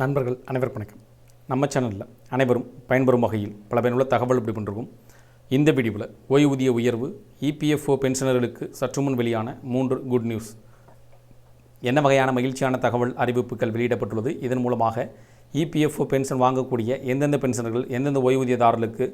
நண்பர்கள் அனைவருக்கும் வணக்கம். நம்ம சேனலில் அனைவரும் பயன்பெறும் வகையில் பல பயனுள்ள தகவல் இப்படி பண்ணிருக்கோம் இந்த வீடியோவில் ஓய்வூதிய உயர்வு இபிஎஃப்ஓ பென்ஷனர்களுக்கு சற்று முன் வெளியான மூன்று குட் நியூஸ் என்ன வகையான மகிழ்ச்சியான தகவல் அறிவிப்புகள் வெளியிடப்பட்டுள்ளது? இதன் மூலமாக இபிஎஃப்ஓ பென்ஷன் வாங்கக்கூடிய எந்தெந்த பென்ஷனர்கள் எந்தெந்த ஓய்வூதியதாரர்களுக்கு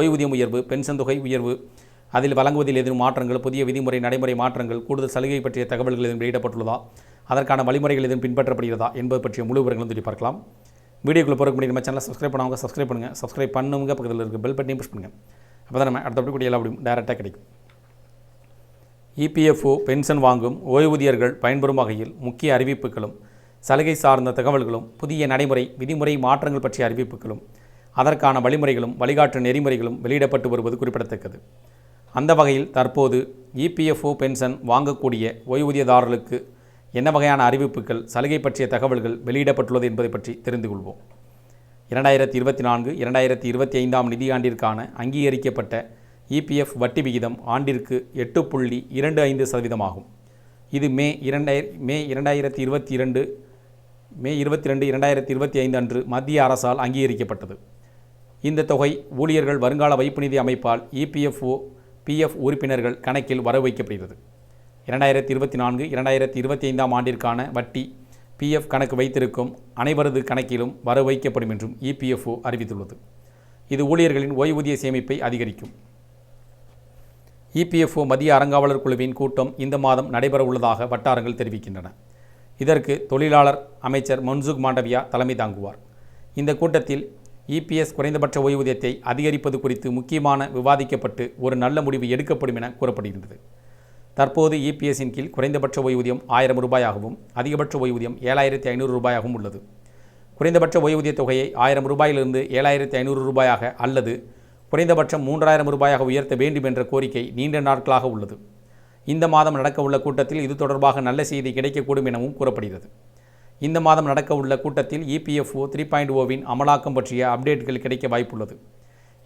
ஓய்வூதியம் உயர்வு பென்ஷன் தொகை உயர்வு அதில் வழங்குவதில் ஏதேனும் மாற்றங்கள் புதிய விதிமுறை நடைமுறை மாற்றங்கள் கூடுதல் சலுகை பற்றிய தகவல்கள் எதுவும் வெளியிடப்பட்டுள்ளதா? அதற்கான வழிமுறைகள் எதுவும் பின்பற்றப்படுகிறதா என்பது பற்றிய முழு விவரங்களும் சொல்லி பார்க்கலாம். வீடியோக்குள்ளே போகிற முடியும் நம்ம சேனலை சப்ஸ்கிரைப் பண்ணவங்க சப்ஸ்கிரைப் பண்ணுங்கள் சப்ஸ்கிரைப் பண்ணுங்க பக்கத்தில் இருக்க பெல் பட்டனையும் புஷ் பண்ணுங்கள் அப்போ தான் நம்ம அடுத்தபடி கூடிய எல்லா அப்படியும் டேரெக்டாக கிடைக்கும். இபிஎஃப்ஓ பென்ஷன் வாங்கும் ஓய்வூதியர்கள் பயன்பெறும் வகையில் முக்கிய அறிவிப்புகளும் சலுகை சார்ந்த தகவல்களும் புதிய நடைமுறை விதிமுறை மாற்றங்கள் பற்றிய அறிவிப்புகளும் அதற்கான வழிமுறைகளும் வழிகாட்டு நெறிமுறைகளும் வெளியிடப்பட்டு வருவது குறிப்பிடத்தக்கது. அந்த வகையில் தற்போது இபிஎஃப்ஓ பென்ஷன் வாங்கக்கூடிய ஓய்வூதியதாரர்களுக்கு என்ன வகையான அறிவிப்புகள் சலுகை பற்றிய தகவல்கள் வெளியிடப்பட்டுள்ளது என்பதை பற்றி தெரிந்து கொள்வோம். இரண்டாயிரத்தி இருபத்தி நான்கு இரண்டாயிரத்தி இருபத்தி ஐந்தாம் நிதியாண்டிற்கான அங்கீகரிக்கப்பட்ட இபிஎஃப் வட்டி விகிதம் ஆண்டிற்கு எட்டு புள்ளி இரண்டு ஐந்து சதவீதமாகும். இது மே இரண்டாயிர மே இரண்டாயிரத்தி இருபத்தி இரண்டு மே இருபத்தி ரெண்டு இரண்டாயிரத்தி இருபத்தி ஐந்து அன்று மத்திய அரசால் அங்கீகரிக்கப்பட்டது. இந்த தொகை ஊழியர்கள் வருங்கால வைப்பு நிதி அமைப்பால் இபிஎஃப்ஓ பிஎஃப் உறுப்பினர்கள் கணக்கில் வரவு வைக்கப்படுகிறது இரண்டாயிரத்தி இருபத்தி நான்கு இரண்டாயிரத்தி இருபத்தி ஐந்தாம் ஆண்டிற்கான வட்டி பிஎஃப் கணக்கு வைத்திருக்கும் அனைவரது கணக்கிலும் வர வைக்கப்படும் என்றும் இபிஎஃப்ஓ அறிவித்துள்ளது. இது ஊழியர்களின் ஓய்வூதிய சேமிப்பை அதிகரிக்கும். இபிஎஃப்ஓ மத்திய அறங்காவலர் குழுவின் கூட்டம் இந்த மாதம் நடைபெற உள்ளதாக வட்டாரங்கள் தெரிவிக்கின்றன. இதற்கு தொழிலாளர் அமைச்சர் மன்சுக் மாண்டவியா தலைமை தாங்குவார். இந்த கூட்டத்தில் இபிஎஸ் குறைந்தபட்ச ஓய்வூதியத்தை அதிகரிப்பது குறித்து முக்கியமான விவாதிக்கப்பட்டு ஒரு நல்ல முடிவு எடுக்கப்படும் என கூறப்படுகின்றது. தற்போது இபிஎஸ்ஸின் கீழ் குறைந்தபட்ச ஓய்வூதியம் ஆயிரம் ரூபாயாகவும் அதிகபட்ச ஓய்வூதியம் ஏழாயிரத்தி ஐநூறு ரூபாயாகவும் உள்ளது. குறைந்தபட்ச ஓய்வூதிய தொகையை ஆயிரம் ரூபாயிலிருந்து ஏழாயிரத்தி ஐநூறு ரூபாயாக அல்லது குறைந்தபட்சம் மூன்றாயிரம் ரூபாயாக உயர்த்த வேண்டும் என்ற கோரிக்கை நீண்ட நாட்களாக உள்ளது. இந்த மாதம் நடக்கவுள்ள கூட்டத்தில் இது தொடர்பாக நல்ல செய்தி கிடைக்கக்கூடும் எனவும் கூறப்படுகிறது. இந்த மாதம் நடக்கவுள்ள கூட்டத்தில் இபிஎஃப்ஓ த்ரீ பாயிண்ட் ஓவின் அமலாக்கம் பற்றிய அப்டேட்கள் கிடைக்க வாய்ப்புள்ளது.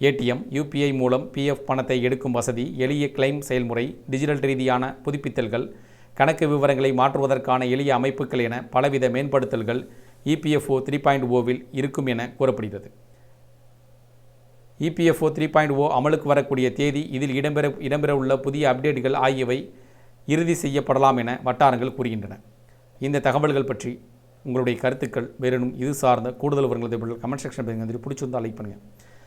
ஏடிஎம் யூபிஐ மூலம் பிஎஃப் பணத்தை எடுக்கும் வசதி எளிய கிளைம் செயல்முறை டிஜிட்டல் ரீதியான புதுப்பித்தல்கள் கணக்கு விவரங்களை மாற்றுவதற்கான எளிய அமைப்புகள் என பலவித மேம்படுத்தல்கள் இபிஎஃப்ஓ த்ரீ பாயிண்ட் ஓவில் இருக்கும் என கூறப்படுகிறது. இபிஎஃப்ஓ த்ரீ பாயிண்ட் ஓ அமலுக்கு வரக்கூடிய தேதி இதில் இடம்பெற இடம்பெறவுள்ள புதிய அப்டேட்டுகள் ஆகியவை இறுதி செய்யப்படலாம் என வட்டாரங்கள் கூறுகின்றன. இந்த தகவல்கள் பற்றி உங்களுடைய கருத்துக்கள் வேறெனும் இது சார்ந்த கூடுதல் விவரங்கள் கமெண்ட் செக்ஷன் பிடிச்சிருந்தால் லைக் பண்ணுங்கள்